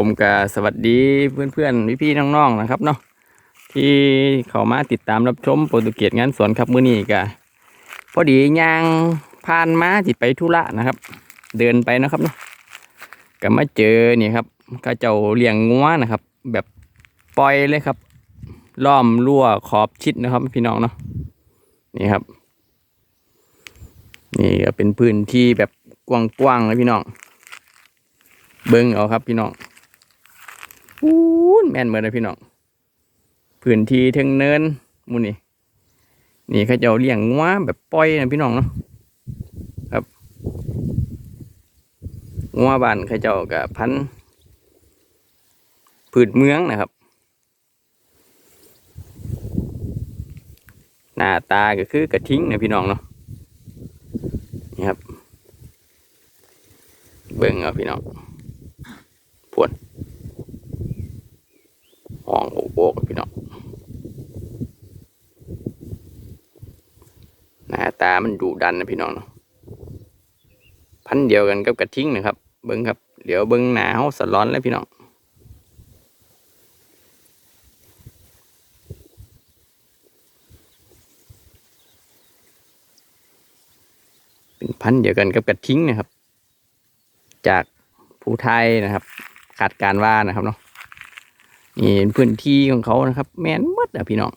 ผมก็สวัสดีเพื่อนๆพี่ๆน้องๆนะครับเนาะที่เข้ามาติดตามรับชมโปรตุเกสงานสวนครับมื้อนี้ก็พอดียางผ่านมาติดไปธุระนะครับ เดินไปนะครับเนาะก็มาเจอนี่ครับก็เจ้าเลี้ยงงัวนะครับ แบบปล่อยเลยครับ ล้อมรั้วขอบชิดนะครับ พี่น้องเนาะนี่ครับ นี่ก็เป็นพื้นที่แบบกว้างๆเลยพี่น้องเบิ้งเอาครับพี่น้อง อู้นแม่นเหมือนเลยพี่น้องพื้นที่เทิงเนินมูนี่นี่เขาเจะเลี้ยงงัวแบบปล่อยนะพี่น้องเนาะครับงัวบ้านเขาเจ้ากับพันพืชเมืองนะครับ หน้าตาก็คือกระทิ้งนะพี่น้องเนาะนี่ครับ เบิ่งเอาพี่น้องพวน โอ้โหกับพี่น้องหน้าตามันดุดันนะพี่น้องเนาะพันธุ์เดียวกันกับกระทิงนะครับ เบิ่งครับเดี๋ยวเบิ่งหนาเฮาสะร้อนแล้วพี่น้องเป็นพันธุ์เดียวกันกับกระทิงนะครับ จากผู้ไทยนะครับขาดการว่านะครับเนาะ นี่เป็นพื้นที่ของเขานะครับ แม่นหมดอะพี่น้อง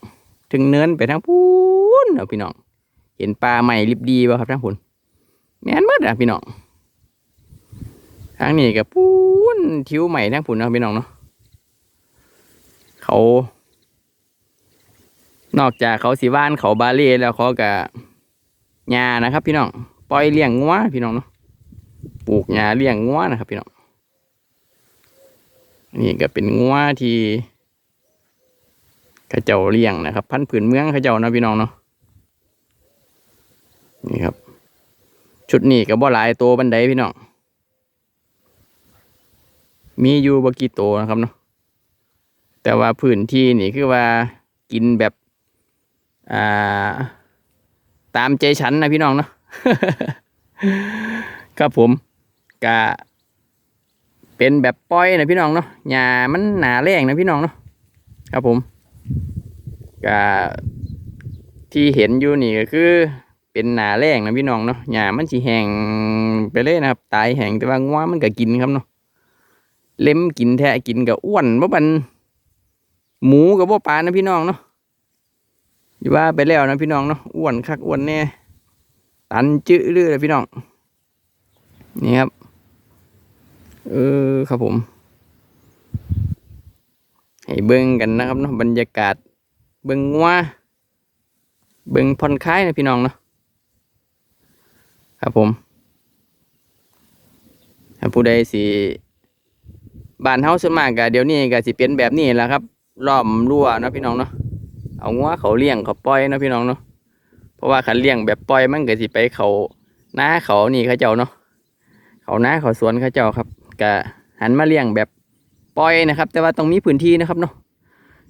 ถึงเนินไปทางพูนอะพี่น้อง เห็นปลาใหม่ริบดีบ่ะครับทางพูนแม่นหมดอะพี่น้องทางนี้กับพูนทิวใหม่ทางพูนนะพี่น้องเนาะเขา นอกจากเขาสีว่านเขาบาเล่แล้วเขากับหญ้านะครับ พี่น้องปล่อยเลี้ยงงัวพี่น้องเนาะปลูกหญ้าเลี้ยงงัวนะครับ พี่น้อง นี่ก็เป็นงัวที่ขาเจ้าเลี้ยงนะครับ พันธุ์ผืนเมืองขาเจ้านะพี่น้องเนาะนี่ครับ ชุดนี้ก็บ่หลายโตวบันไดพี่น้องมีอยู่บกี่โตวนะครับเนาะแต่ว่าพื้นที่นี่คือว่ากินแบบอ่าตามใจฉันนะพี่น้องเนาะครับผมกะ เป็นแบบปล่อยนะพี่น้องเนาะหญ้ามันหนาแรงนะพี่น้องเนาะครับผมกะที่เห็นอยู่นี่ก็คือ เป็นหนาแรงนะพี่น้องเนาะหญ้ามันสีแห้งไปเลยนะครับ ตายแห้งแต่ว่างัวมันก็กินครับเนาะเล็มกินแทะกินกับอ้วนบ่บันหมูกับบ่ปลานะพี่น้องเนาะอยู่ว่าไปแล้วนะพี่น้องเนาะอ้วนคักอ้วนแน่ตันจื้อเรื่อยพี่น้องนี่ครับ เออครับผม ให้เบิ้งกันนะครับเนาะบรรยากาศ เบิ้งงัวเบิ้งผ่อนคลายนะพี่น้องเนาะครับผมถ้าผู้ใดสิบ้านเฮาส่วนมากก็เดี๋ยวนี้ก็สิเป็นแบบนี้แหละครับล้อมรั้วนะพี่น้องเนาะเอางัวเขาเลี้ยงเขาปล่อยนะพี่น้องเนาะเพราะว่าขันเลี้ยงแบบปล่อยมันก็สิไปเขาหน้าเขานี่เขาเจ้าเนาะเขาหน้าเขาสวนเขาเจ้าครับ ก็หันมาเลี้ยงแบบปล่อยนะครับ แต่ว่าต้องมีพื้นที่นะครับเนาะ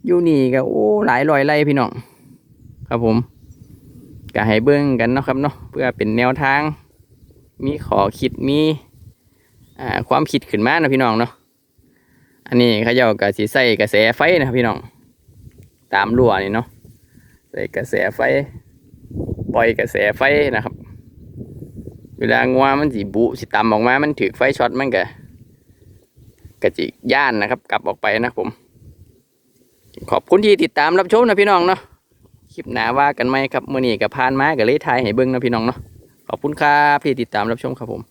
อยู่นี่ก็โอ้หลายร้อยไร่พี่น้องครับผมก็ให้เบิ้งกันเนาะครับเนาะเพื่อเป็นแนวทาง มีขอคิดมีอ่าความคิดขึ้นมานะพี่น้องเนาะอันนี้เขาเจ้าก็สิใส่กระแสไฟนะครับพี่น้อง ตามรั้วนี่เนาะใส่กระแสไฟ ปล่อยกระแสไฟนะครับ เวลางวมันสิบุสิตำออกมา มันถือไฟช็อตมันก็ กระจิย่านนะครับ กลับออกไปนะผม ขอบคุณที่ติดตามรับชมนะพี่น้องเนาะคลิปหน้าว่ากันไหมครับมื่อนี้กับพานไม้กับเลไทายให้เบิ้งนะพี่น้องเนาะขอบคุณครับที่ติดตามรับชมครับผม